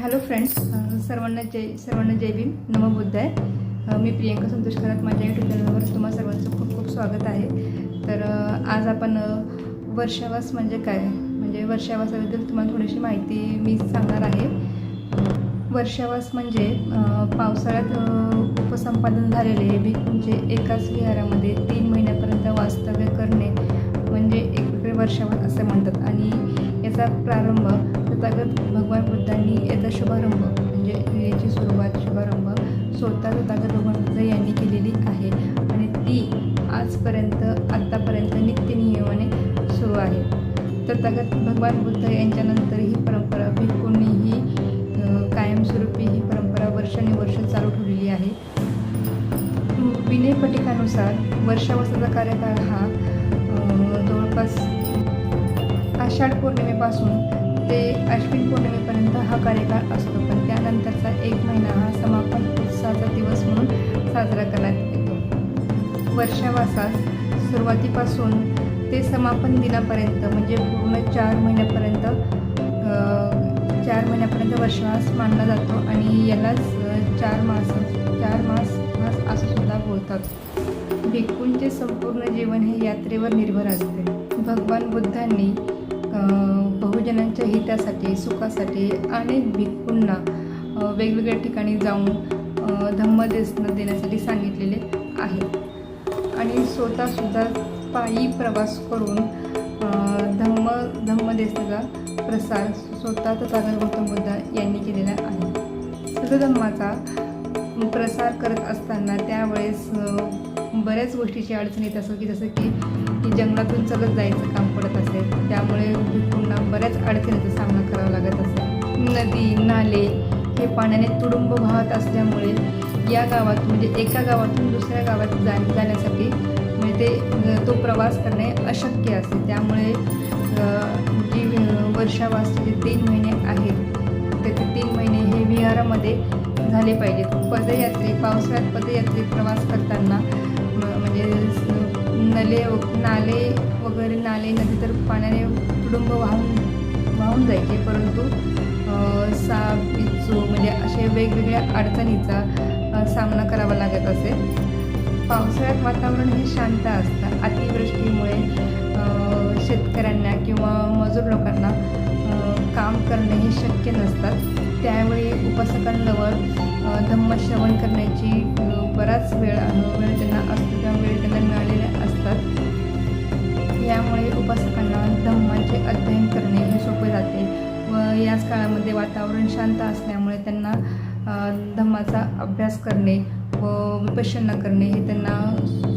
Hello friends सर्वांना जय सर्वांना जय भीम. नमो बुद्ध आहे. मी प्रियंका संतोष खरात. माझ्या यूट्यूब चॅनलवर तुम्हा सर्वांचं खूप खूप स्वागत आहे. तर आज आपण वर्षावास म्हणजे काय? म्हणजे वर्षावासाबद्दल तुम्हाला थोडीशी माहिती मी सांगणार आहे. वर्षावास म्हणजे पावसाळ्यात उपसंपादन झालेले भिक्खूंचे एकाच विहारामध्ये तीन महिन्यापर्यंत वास्तव्य करणे म्हणजे एक वर्षावास असं म्हणतात. आणि याचा प्रारंभ तथागत भगवान बुद्धांनी याचा शुभारंभ म्हणजे याची सुरुवात शुभारंभ स्वतः तथागत भगवान बुद्ध यांनी केलेली आहे. आणि ती आजपर्यंत आत्तापर्यंत नित्य नियमाने सुरू आहे. तथागत भगवान बुद्ध यांच्यानंतर ही परंपरा भिक्खूंनीही ही कायमस्वरूपी ही परंपरा वर्षानुवर्ष चालू ठेवलेली आहे. विनय पटिकानुसार वर्षावसाचा कार्यकाळ हा जवळपास आषाढ पौर्णिमेपासून ते अश्विन पौर्णिमेपर्यंत हा कार्यकाळ असतो. पण त्यानंतरचा एक महिना हा समापन उत्साहाचा दिवस म्हणून साजरा करण्यात येतो. वर्षावासास सुरुवातीपासून ते समापन दिनापर्यंत म्हणजे पूर्ण चार महिन्यापर्यंत चार महिन्यापर्यंत वर्षवास मानला जातो आणि यालाच चार मास चार मास मास असं सुद्धा बोलतात. भिक्कूंचे संपूर्ण जीवन हे यात्रेवर निर्भर असते. भगवान बुद्धांनी सर्वजणांच्या हितासाठी सुखासाठी अनेक भिक्खूंना वेगवेगळ्या ठिकाणी जाऊन अ, देण्यासाठी सांगितलेले आहे. आणि स्वतःसुद्धा पायी प्रवास करून धम्म धम्मदेसनाचा प्रसार स्वतः तथागत गौतम बुद्ध यांनी केलेला आहे. सतधम्माचा प्रसार करत असताना त्यावेळेस बऱ्याच गोष्टीची अडचण येत असो की जसं की की जंगलातून चलत जायचं काम पडत असेल त्यामुळे पुन्हा बऱ्याच अडचणीचा सामना करावा लागत असेल. नदी नाले हे पाण्याने तुडुंब वाहत असल्यामुळे या गावात म्हणजे एका गावातून दुसऱ्या गावात जा जाण्यासाठी म्हणजे ते तो प्रवास करणे अशक्य असते. त्यामुळे जी वर्षावासचे जे तीन महिने आहेत तर ते तीन महिने हे विहारामध्ये झाले पाहिजेत. पदयात्रे पावसाळ्यात पदयात्रेत प्रवास करताना म्हणजे नले नाले वगैरे नाले नदी तर पाण्याने तुडुंब वाहून वाहून जायचे. परंतु सा साप बिच्छू म्हणजे असे वेगवेगळ्या अडचणीचा सामना करावा लागत असे. पावसाळ्यात वातावरण हे शांत असतं. अतिवृष्टीमुळे शेतकऱ्यांना किंवा मजूर लोकांना काम करणे हे शक्य नसतात. त्यावेळी उपासकांजवळ धम्मश्रवण करण्याची बराच वेळ वेळ त्यांना असतो. त्या वेळ त्यांना मिळालेल्या असतात. यामुळे उपासकांना धम्माचे अध्ययन करणे हे सोपे जाते व याच काळामध्ये वातावरण शांत असल्यामुळे त्यांना धम्माचा अभ्यास करणे व विपश्यना करणे हे त्यांना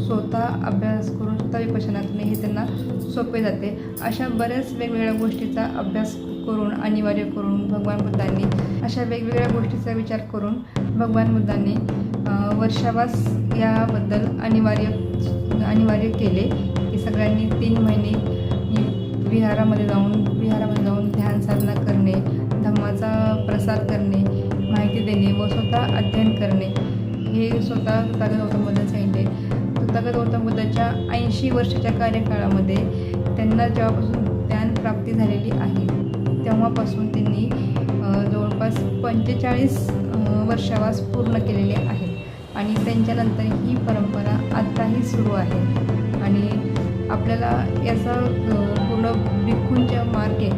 स्वतः अभ्यास करून स्वतः विपश्यना करणे हे त्यांना सोपे जाते. अशा बऱ्याच वेगवेगळ्या गोष्टीचा अभ्यास करून अनिवार्य करून भगवान बुद्धांनी अशा वेगवेगळ्या गोष्टीचा विचार करून भगवान बुद्धांनी वर्षावास याबद्दल अनिवार्य अनिवार्य केले. की सगळ्यांनी तीन महिने विहारामध्ये जाऊन विहारामध्ये जाऊन ध्यान साधना करणे धम्माचा प्रसार करणे माहिती देणे व स्वतः अध्ययन करणे. हे स्वतः तथागत गौतम बुद्धांनी तथागत गौतम बुद्धाच्या ऐंशी वर्षाच्या कार्यकाळामध्ये त्यांना जेव्हापासून ज्ञान प्राप्ती झालेली आहे तेव्हापासून त्यांनी जवळपास पंचेचाळीस वर्षावास पूर्ण केलेले आहेत. आणि त्यांच्यानंतर ही परंपरा आत्ताही सुरू आहे. आणि आपल्याला याचा पूर्ण भिक्खूंच्या मार्गे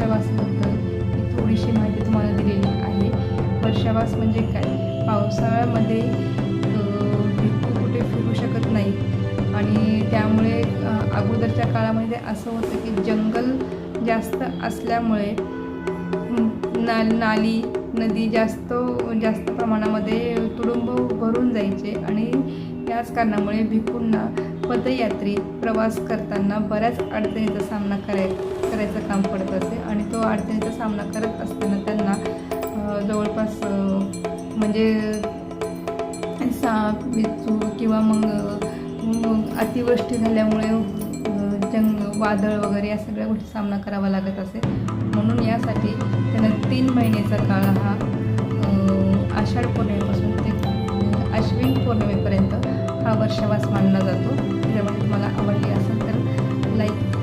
वर्षावासाबद्दल ही थोडीशी माहिती तुम्हाला दिलेली आहे. वर्षावास म्हणजे काय? पावसाळ्यामध्ये भिक्खू कुठे फिरू शकत नाही. आणि त्यामुळे अगोदरच्या काळामध्ये असं होतं की जंगल जास्त असल्यामुळे ना नाली नदी जास्त जास्त प्रमाणामध्ये तुडुंब भरून जायचे आणि त्याच कारणामुळे भिकूंना पदयात्रेत प्रवास करताना बऱ्याच अडचणीचा सामना करायचा. करायचं काम पडत असे आणि तो अडचणीचा सामना करत असताना त्यांना जवळपास म्हणजे साप बिच्छू किंवा मग अतिवृष्टी झाल्यामुळे जंग वादळ वगैरे या सगळ्या गोष्टी सामना करावा लागत असे. म्हणून यासाठी त्यांना तीन महिन्याचा काळ हा आषाढ पौर्णिमेपासून ते आश्विन पौर्णिमेपर्यंत हा वर्षावास मानला जातो. जेव्हा तुम्हाला आवडली असेल तर लाईक